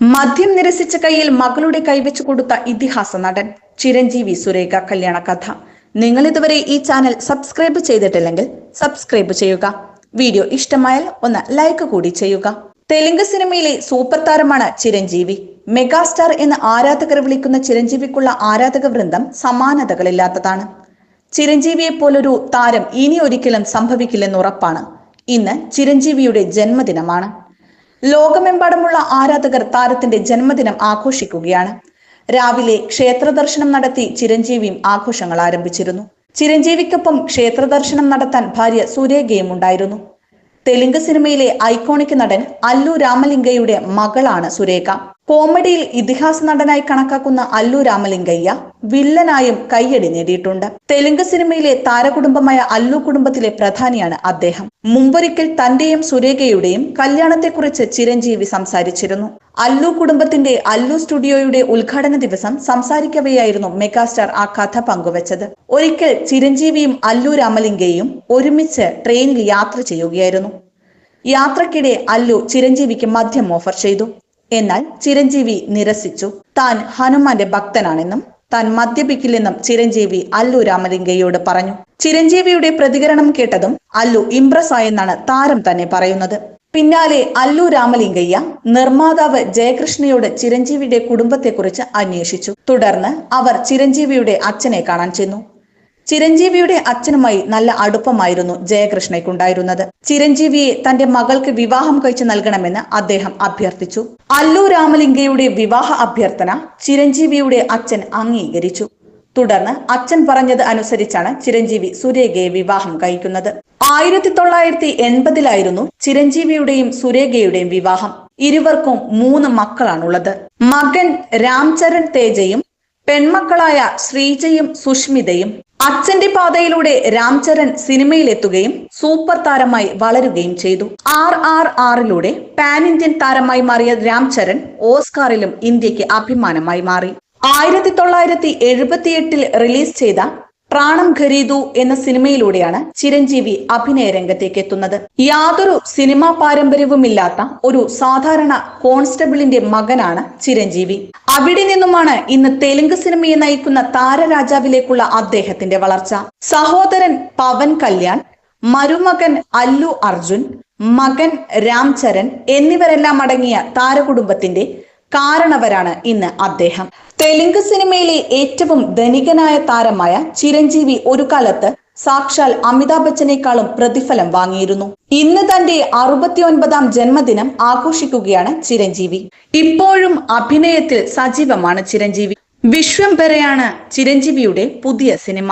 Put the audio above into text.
മദ്യം നിരസിച്ച കയ്യിൽ മകളുടെ കൈവച്ചു കൊടുത്ത ഇതിഹാസ നടൻ ചിരഞ്ജീവി സുരേഖ കല്യാണ കഥ. നിങ്ങൾ ഇതുവരെ ഈ ചാനൽ സബ്സ്ക്രൈബ് ചെയ്തിട്ടില്ലെങ്കിൽ സബ്സ്ക്രൈബ് ചെയ്യുക. വീഡിയോ ഇഷ്ടമായാൽ ഒന്ന് ലൈക്ക് കൂടി ചെയ്യുക. തെലുങ്ക് സിനിമയിലെ സൂപ്പർ താരമാണ് ചിരഞ്ജീവി. മെഗാസ്റ്റാർ എന്ന് ആരാധകർ വിളിക്കുന്ന ചിരഞ്ജീവിക്കുള്ള ആരാധക വൃന്ദം സമാനതകളില്ലാത്തതാണ്. ചിരഞ്ജീവിയെ പോലൊരു താരം ഇനി ഒരിക്കലും സംഭവിക്കില്ലെന്ന് ഉറപ്പാണ്. ഇന്ന് ചിരഞ്ജീവിയുടെ ജന്മദിനമാണ്. ലോകമെമ്പാടുമുള്ള ആരാധകർ താരത്തിന്റെ ജന്മദിനം ആഘോഷിക്കുകയാണ്. രാവിലെ ക്ഷേത്ര ദർശനം നടത്തി ചിരഞ്ജീവിയും ആഘോഷങ്ങൾ ആരംഭിച്ചിരുന്നു. ചിരഞ്ജീവിക്കൊപ്പം ക്ഷേത്ര ദർശനം നടത്താൻ ഭാര്യ സുരേഖയും ഉണ്ടായിരുന്നു. തെലുങ്ക് സിനിമയിലെ ഐക്കോണിക് നടൻ അല്ലു രാമലിംഗയുടെ മകളാണ് സുരേഖ. കോമഡിയിൽ ഇതിഹാസ നടനായി കണക്കാക്കുന്ന അല്ലു രാമലിംഗയ്യ വില്ലനായും കയ്യടി നേടിയിട്ടുണ്ട്. തെലുങ്ക് സിനിമയിലെ താരകുടുംബമായ അല്ലു കുടുംബത്തിലെ പ്രധാനിയാണ് അദ്ദേഹം. മുമ്പൊരിക്കൽ തന്റെയും സുരേഖയുടെയും കല്യാണത്തെക്കുറിച്ച് ചിരഞ്ജീവി സംസാരിച്ചിരുന്നു. അല്ലു കുടുംബത്തിന്റെ അല്ലു സ്റ്റുഡിയോയുടെ ഉദ്ഘാടന ദിവസം സംസാരിക്കവെയായിരുന്നു മെഗാസ്റ്റാർ ആ കഥ പങ്കുവച്ചത്. ഒരിക്കൽ ചിരഞ്ജീവിയും അല്ലു രാമലിംഗയും ഒരുമിച്ച് ട്രെയിനിൽ യാത്ര ചെയ്യുകയായിരുന്നു. യാത്രക്കിടെ അല്ലു ചിരഞ്ജീവിക്ക് മദ്യം ഓഫർ ചെയ്തു. എന്നാൽ ചിരഞ്ജീവി നിരസിച്ചു. താൻ ഹനുമാന്റെ ഭക്തനാണെന്നും താൻ മദ്യപിക്കില്ലെന്നും ചിരഞ്ജീവി അല്ലു രാമലിംഗയോട് പറഞ്ഞു. ചിരഞ്ജീവിയുടെ പ്രതികരണം കേട്ടതും അല്ലു ഇംപ്രസ് ആയെന്നാണ് താരം തന്നെ പറയുന്നത്. പിന്നാലെ അല്ലു രാമലിംഗയ്യ നിർമ്മാതാവ് ജയകൃഷ്ണയോട് ചിരഞ്ജീവിയുടെ കുടുംബത്തെക്കുറിച്ച് അന്വേഷിച്ചു. തുടർന്ന് അവർ ചിരഞ്ജീവിയുടെ അച്ഛനെ കാണാൻ ചെന്നു. ചിരഞ്ജീവിയുടെ അച്ഛനുമായി നല്ല അടുപ്പമായിരുന്നു ജയകൃഷ്ണയ്ക്കുണ്ടായിരുന്നത്. ചിരഞ്ജീവിയെ തന്റെ മകൾക്ക് വിവാഹം കഴിച്ചു നൽകണമെന്ന് അദ്ദേഹം അഭ്യർത്ഥിച്ചു. അല്ലു രാമലിംഗയുടെ വിവാഹ അഭ്യർത്ഥന ചിരഞ്ജീവിയുടെ അച്ഛൻ അംഗീകരിച്ചു. തുടർന്ന് അച്ഛൻ പറഞ്ഞത് അനുസരിച്ചാണ് ചിരഞ്ജീവി സുരേഖയെ വിവാഹം കഴിക്കുന്നത്. ആയിരത്തി തൊള്ളായിരത്തി എൺപതിലായിരുന്നു ചിരഞ്ജീവിയുടെയും സുരേഖയുടെയും വിവാഹം. ഇരുവർക്കും മൂന്ന് മക്കളാണുള്ളത്. മകൻ രാംചരൺ തേജയും പെൺമക്കളായ ശ്രീജയും സുഷ്മിതയും അച്ഛന്റെ പാതയിലൂടെ രാംചരൺ സിനിമയിലെത്തുകയും സൂപ്പർ താരമായി വളരുകയും ചെയ്തു. ആർ ആർ ആറിലൂടെ പാൻ ഇന്ത്യൻ താരമായി മാറിയ രാംചരൺ ഓസ്കാറിലും ഇന്ത്യയ്ക്ക് അഭിമാനമായി മാറി. ആയിരത്തി തൊള്ളായിരത്തി എഴുപത്തിയെട്ടിൽ റിലീസ് ചെയ്ത പ്രാണം ഖരീദു എന്ന സിനിമയിലൂടെയാണ് ചിരഞ്ജീവി അഭിനയ രംഗത്തേക്ക് എത്തുന്നത് യാതൊരു സിനിമാ പാരമ്പര്യവുമില്ലാത്ത ഒരു സാധാരണ കോൺസ്റ്റബിളിന്റെ മകനാണ് ചിരഞ്ജീവി. അവിടെ നിന്നുമാണ് ഇന്ന് തെലുങ്ക് സിനിമയെ നയിക്കുന്ന താരരാജാവിലേക്കുള്ള അദ്ദേഹത്തിന്റെ വളർച്ച. സഹോദരൻ പവൻ കല്യാൺ മരുമകൻ അല്ലു അർജുൻ മകൻ രാംചരൻ എന്നിവരെല്ലാം അടങ്ങിയ താരകുടുംബത്തിന്റെ കാരണവരാണ് ഇന്ന് അദ്ദേഹം. തെലുങ്ക് സിനിമയിലെ ഏറ്റവും ധനികനായ താരമായ ചിരഞ്ജീവി ഒരു കാലത്ത് സാക്ഷാൽ അമിതാഭ് ബച്ചനേക്കാളും പ്രതിഫലം വാങ്ങിയിരുന്നു. ഇന്ന് തന്റെ അറുപത്തിയൊൻപതാം ജന്മദിനം ആഘോഷിക്കുകയാണ് ചിരഞ്ജീവി. ഇപ്പോഴും അഭിനയത്തിൽ സജീവമാണ് ചിരഞ്ജീവി. വിശ്വംഭരയാണ് ചിരഞ്ജീവിയുടെ പുതിയ സിനിമ.